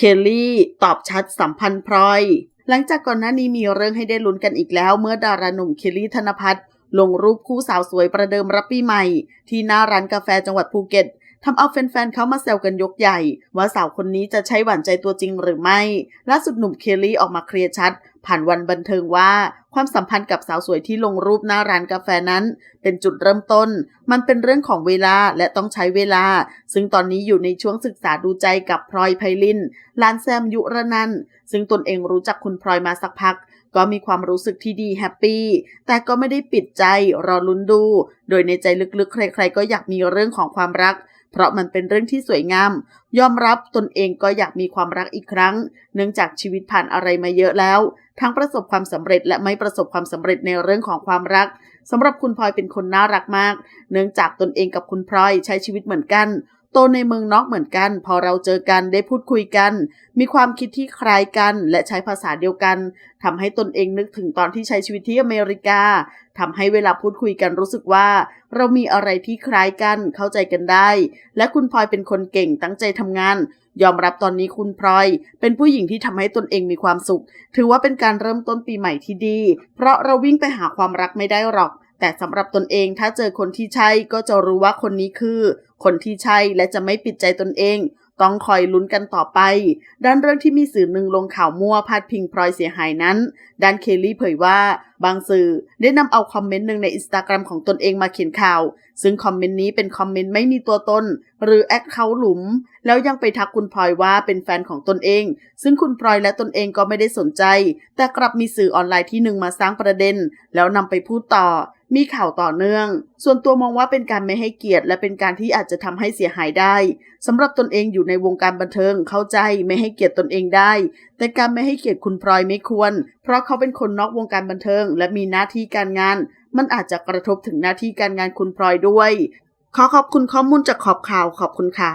เคลลี่ตอบชัดสัมพันธ์พลอย หลังจากก่อนหน้านี้มีเรื่องให้ได้ลุ้นกันอีกแล้ว เมื่อดาราหนุ่มเคลลี่ธนพัฒน์ลงรูปคู่สาวสวยประเดิมรับปีใหม่ ที่หน้าร้านกาแฟจังหวัดภูเก็ตทำเอาแฟนๆเขามาแซวกันยกใหญ่ ว่าสาวคนนี้จะใช่หวานใจตัวจริงหรือไม่ ล่าสุดหนุ่มเคลลี่ออกมาเคลียร์ชัดผ่านวันบันเทิงว่าความสัมพันธ์กับสาวสวยที่ลงรูปหน้าร้านกาแฟนั้น เป็นจุดเริ่มต้น มันเป็นเรื่องของเวลาและต้องใช้เวลา ซึ่งตอนนี้อยู่ในช่วงศึกษาดูใจกับพลอยไพลินลานแซมยุระนันซึ่งตนเองรู้จักคุณพลอยมาสักพัก ก็มีความรู้สึกที่ดีแฮปปี้ แต่ก็ไม่ได้ปิดใจรอลุ้นดู โดยในใจลึกๆ ใครๆ ก็อยากมีเรื่องของความรัก เพราะมันเป็นเรื่องที่สวยงามยอมรับตนเองก็อยากมีความรักอีกครั้ง เนื่องจากชีวิตผ่านอะไรมาเยอะแล้ว ทั้งประสบความสำเร็จและไม่ประสบความสำเร็จในเรื่องของความรักสำหรับคุณพลอยเป็นคนน่ารักมาก เนื่องจากตนเองกับคุณพลอยใช้ชีวิตเหมือนกัน โตในเมืองนอกเหมือนกัน พอเราเจอกันได้พูดคุยกัน มีความคิดที่คล้ายกัน และใช้ภาษาเดียวกันทำให้ตนเองนึกถึงตอนที่ใช้ชีวิตที่อเมริกาทำให้เวลาพูดคุยกันรู้สึกว่า เรามีอะไรที่คล้ายกันเข้าใจกันได้ และคุณพลอยเป็นคนเก่งตั้งใจทำงาน ยอมรับตอนนี้คุณพลอย เป็นผู้หญิงที่ทำให้ตนเองมีความสุข ถือว่าเป็นการเริ่มต้นปีใหม่ที่ดี เพราะเราวิ่งไปหาความรักไม่ได้หรอก แต่สำหรับตนเองถ้าเจอคนที่ใช่ก็จะรู้ว่าคนนี้คือ คนที่ใช่และจะไม่ปิดใจตนเอง ต้องคอยลุ้นกันต่อไป ด้านเรื่องที่มีสื่อหนึ่งลงข่าวมั่วพาดพิงพลอยเสียหายนั้น ด้านเคลลี่เผยว่าบางสื่อได้นำเอาคอมเมนต์หนึ่งในอินสตาแกรมของตนเองมาเขียนข่าว ซึ่งคอมเมนต์นี้เป็นคอมเมนต์ไม่มีตัวตน หรือแอดเขาหลุม แล้วยังไปทักคุณพลอยว่าเป็นแฟนของตนเอง ซึ่งคุณพลอยและตนเองก็ไม่ได้สนใจ แต่กลับมีสื่อออนไลน์ที่หนึ่งมาสร้างประเด็น แล้วนำไปพูดต่อ มีข่าวต่อเนื่อง ส่วนตัวมองว่าเป็นการไม่ให้เกียรติ และเป็นการที่อาจจะทำให้เสียหายได้สำหรับตนเองอยู่ในวงการบันเทิงเข้าใจไม่ให้เกียรติตนเองได้ แต่การไม่ให้เกียรติคุณพลอยไม่ควร เพราะเขาเป็นคนนอกวงการบันเทิง และมีหน้าที่การงาน มันอาจจะกระทบถึงหน้าที่การงานคุณพลอยด้วย ขอขอบคุณข้อมูลจากขอบข่าวขอบคุณค่ะ